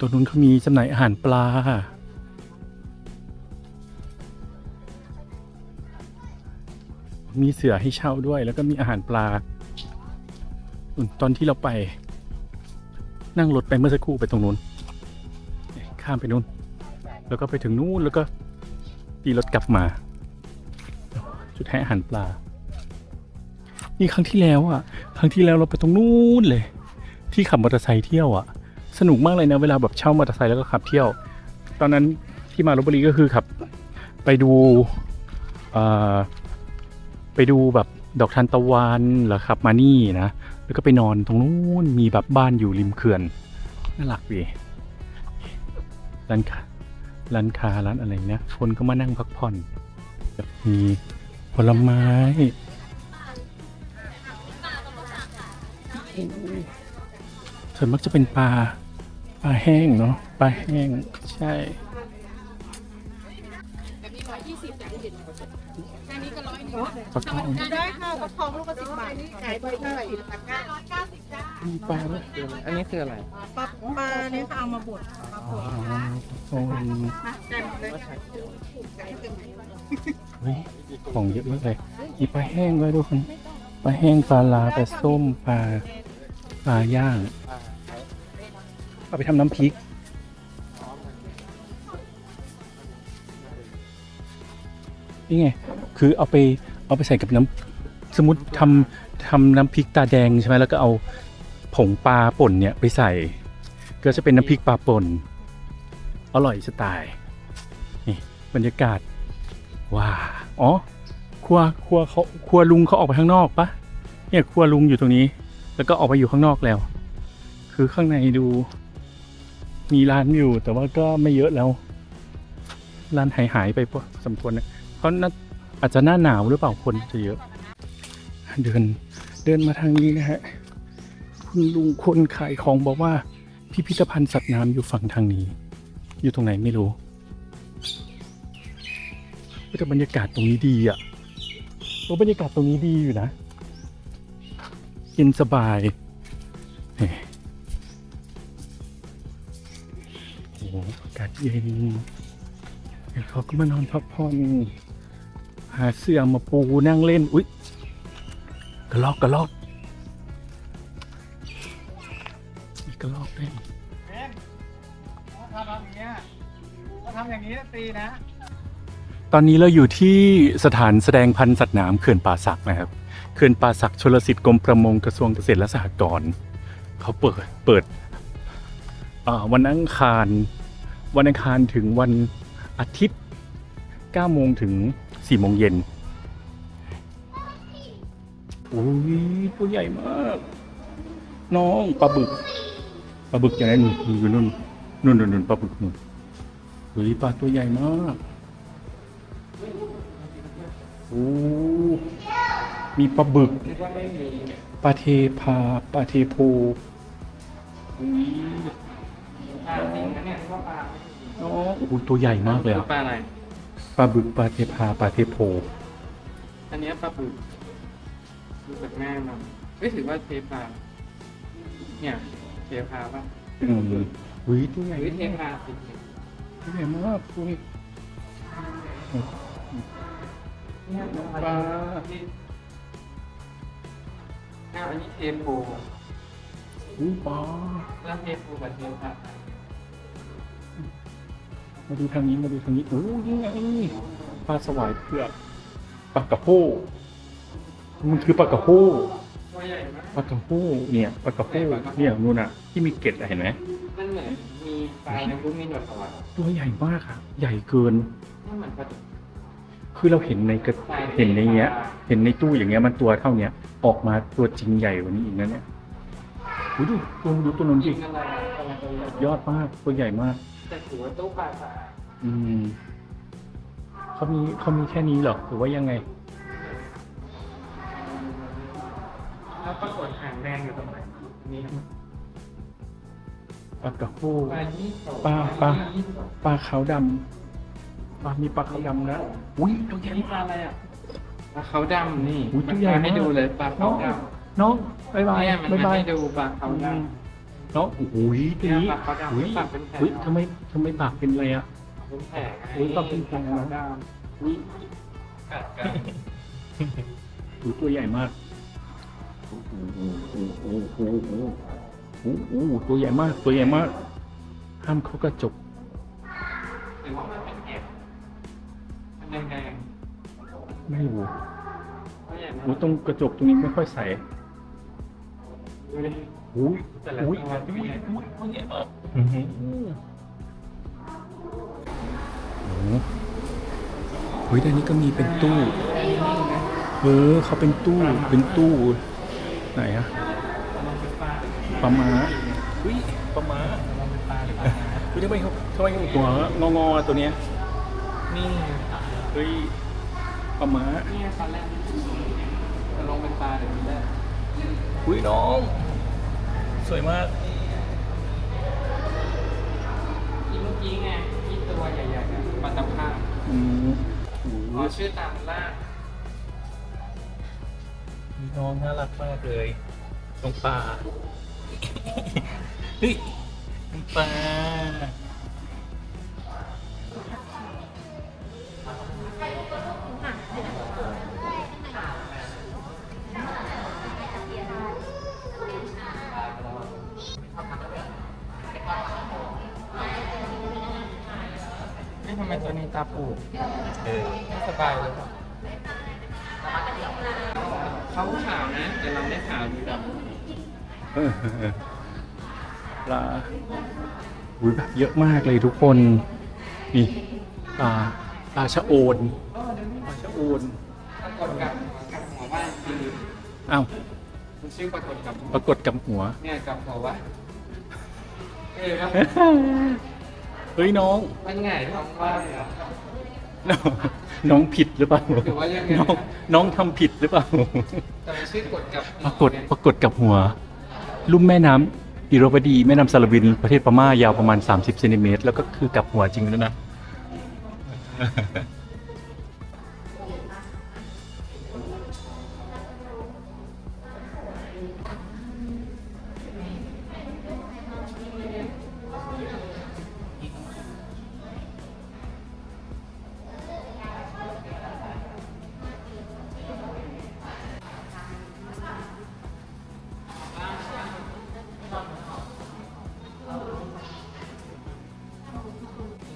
ตัวนู้นเขามีจำหน่ายอาหารปลามีเสือให้เช่าด้วย แล้วก็มีอาหารปลา ตอนที่เราไป นั่งรถไปเมื่อสักครู่ไปตรงนู้น ข้ามไปนู้น แล้วก็ไปถึงนู้นแล้วก็ตีรถกลับมา จุดให้อาหารปลา นี่ครั้งที่แล้วอะ ครั้งที่แล้วเราไปตรงนู้นเลย ที่ขับมอเตอร์ไซค์เที่ยวอะ สนุกมากเลยนะเวลาแบบเช่ามอเตอร์ไซค์แล้วก็ขับเที่ยว ตอนนั้นที่มาลบบุรีก็คือขับ ไปดูไปดูแบบดอกทานตะวันแล้วขับมานี่นะ แล้วก็ไปนอนตรงนู้นมีแบบบ้านอยู่ริมเขื่อนน่ารักดีร้านค้าร้านค้าร้านอะไรเนี่ยคนก็มานั่งพักผ่อนแบบมีผลไม้ส่วนมากจะเป็นปลา ปลาแห้งเนาะปลาแห้ง ใช่แบบนี้ร้อยยี่สิบแต่ที่เห็นแค่นี้ก็ร้อยหนึงปลาทองได้ค่ะกระทองลูกละสิบบาทขายไปเท่าไหร่ตะกร้าร้อยเก้าสิบจ้ามีปลาด้วยอันนี้คืออะไรปลาปลาเนี่ยค่ะเอามาบดมาอ๋บอดโอ้ยนะเต็มเลยไก่เต็มเลยเฮ้ยของเยอะมากเลยมีปลาแห้งด้วยทุกคนปลาแห้งปลาลาปลาส้มปลาปลาย่าง เอาไปทำน้ำพริก นี่ไง คือเอาไปเอาไปใส่กับน้ำสมมติทำทำน้ำพริกตาแดงใช่ไหมแล้วก็เอาผงปลาป่นเนี่ยไปใส่ ก็จะเป็นน้ำพริกปลาป่น อร่อยสไตล์ นี่บรรยากาศ ว้า อ๋อ ครัวครัวเขาครัวลุงเขาออกไปข้างนอกปะเนี่ยครัวลุงอยู่ตรงนี้ แล้วก็ออกไปอยู่ข้างนอกแล้ว คือข้างในดู มีร้านอยู่แต่ว่าก็ไม่เยอะแล้ว ร้านหายหายไปพอสมควรนะเพราะน่าอาจจะหน้าหนาวหรือเปล่าคนจะเยอะ เดินเดินมาทางนี้นะฮะคุณลุงคนขายของบอกว่า พิพิธภัณฑ์สัตว์น้ำอยู่ฝั่งทางนี้ อยู่ตรงไหนไม่รู้แต่บรรยากาศตรงนี้ดีอะโอ้บรรยากาศตรงนี้ดีอยู่นะเย็นสบายนี่โอ้โหอากาศเย็นเดี๋ยวเขาก็มานอนพักผ่อนหาเสื่อมาปูนั่งเล่น อุ๊ยกระลอกกระลอกมีกระลอกเล่นเอ็นถ้าทำอย่างเงี้ยถ้าทำอย่างนี้ตีนะ ตอนนี้เราอยู่ที่สถานแสดงพันธุ์สัตว์น้ำเขื่อนป่าสักนะครับ เขื่อนป่าสักชลสิทธิ์กรมประมงกระทรวงเกษตรและสหกรณ์เขาเปิดเปิดอ่า วันอังคาร วันอังคารถึงวันอาทิตย์9โมงถึง4โมงเย็นโอ้ยตัวใหญ่มาก น้องปลาบึกปลาบึกอย่างนั้นอยู่นู่นนู่นนู่นนู่นปลาบึกนู่นเฮ้ยปลาตัวใหญ่มากโอ้มีปลาบึกปลาเทพาปลาเทโพ ปลาจริงนะเนี่ยนึกว่าปลาไม่มีอ๋อโอ้โหตัวใหญ่มากเลยอะปลาอะไรปลาบึกปลาเทพาปลาเทโพอันเนี้ยปลาบึกดูจากแม่มันเอ้ยถือว่าเทปลาเนี่ยเทปลาป่ะอืมอุ้ยตัวใหญ่หรือเทมากปลาสิตัวใหญ่มากคุณเนี่ยปลาอ้าวอันนี้เทโพอุ้ยปลาแล้วเทโพกับเทปลา มาดูทางนี้มาดูทางนี้โอ้ยยังไงปลาสวายเผือกปลากระโฮมันคือปลากระโฮตัวใหญ่มากปลากระโฮเนี่ยปลากระโฮเนี่ยนู่นน่ะ ที่มีเกล็ดอะเห็นไหมมันเหมือนมีปลาในพวกมีหนวดสวัสดิ์ตัวใหญ่มากอะใหญ่เกินนี่เหมือนปลาดุกคือเราเห็นในกระเห็นในเงี้ย เห็นในตู้อย่างเงี้ยมันตัวเท่าเนี้ยออกมาตัวจริงใหญ่กว่านี้อีกนะเนี่ยดูดิตัวดูตัวนั้นจริดิงอะไรอะปลาตัวใหญ่ยอดมากตัวใหญ่มาก แต่ถือว่าตู้ปลาสะอาดอืมเขามีเขามีแค่นี้เหรอหรือว่ายังไง แล้วปรากฏหางแดงอยู่ตรงไหนนี่ครับปลากระโฮปลายี่สกปลาปลา ยี่สกปลาขาวดำปลามีปลาขาวดำนะอุ้ยตัวใหญ่ นี่ปลาอะไรอะปลาเขาวดำนี่อุ๊ยตัวใหญ่มันให้มากดูเลยปลาน้เขาองวดน้องบายำบายเนี่ยมันบายบายให้ดูปลาเขาวดอืม เนาะโอ้ยทีเนี่ยนี้ปากเขาดำอุ้ยปากเป็นแผล อุ้ยทำไมทำไมปากเป็นอะไรอะ เป็นแผลไงอุ๊ยปากเป็นแผลขาวดอุ้ยำกัดกันหูตัวใหญ่มากโอ้โหโอ้โหโอ้โหโอ้โหโอ้โหตัวใหญ่มากตัวใหญ่มาก ห้ามเขากระจกหรือว่ามันเป็นเห็บมันแดงไม่รู้ๆไม่ใหญ่โอ้ตรงกระจกตรงนี้ไม่ค่อยใส ดูดิอุ้ยแต่ละอุ้ยตัวอุ้ยอุ้ยตัวใหญ่มากอื้อหือโอ้โหเฮ้ยด้านนี้ก็มีเป็นตู้ เออเขาเป็นตู้เป็นตู้ไหนอะลองเป็นปลาปลาม้าอุ้ยปลาม้าลองเป็นปลาหรือเปล่านะอุ้ยทำไมเขาทำไมเขาหัวงอๆตัวเนี้ยนี่ไงเฮ้ยปลาม้านี่ไงตอนแรกจะลองเป็นปลาเดี๋ยวนี้แหละ อุ้ยน้อง สวยมากที่เมื่อกี้ไงที่ตัวใหญ่ๆอะปลาตะภาพอืมโอ้อ๋อชื่อตามล่าน้องน่ารักมากเลยตรงป่าเฮ้ยตรงป่า ทำไมตัวนี้ตาปูดเออไม่สบายเลยเขาขาวนะ แต่เราไม่ขาวดูดเออปลาอุ้ยแบบเยอะมากเลยทุกคน นี่ปลาปลาชะโอนปลาชะโอนปรากฏกับกับหัวว่าจริงอ้าวมันชื่อปรากฏกับหัวปรากฏกับหัว เนี่ยกับหัวว่าเออครับ เฮ้ยน้อง มันไงท้องว่าเลยเหรอ น้องผิดหรือเปล่า หรือว่ายังไง น้องน้องทำผิดหรือเปล่า แต่มันชื่อกดกับปรากฏปรากฏกับหัว ลุ่มแม่น้ำอิโรวดี แม่น้ำซาลาวิน ประเทศพม่ายาวประมาณ 30เซนติเมตรแล้วก็คือกับหัวจริงด้วยนะ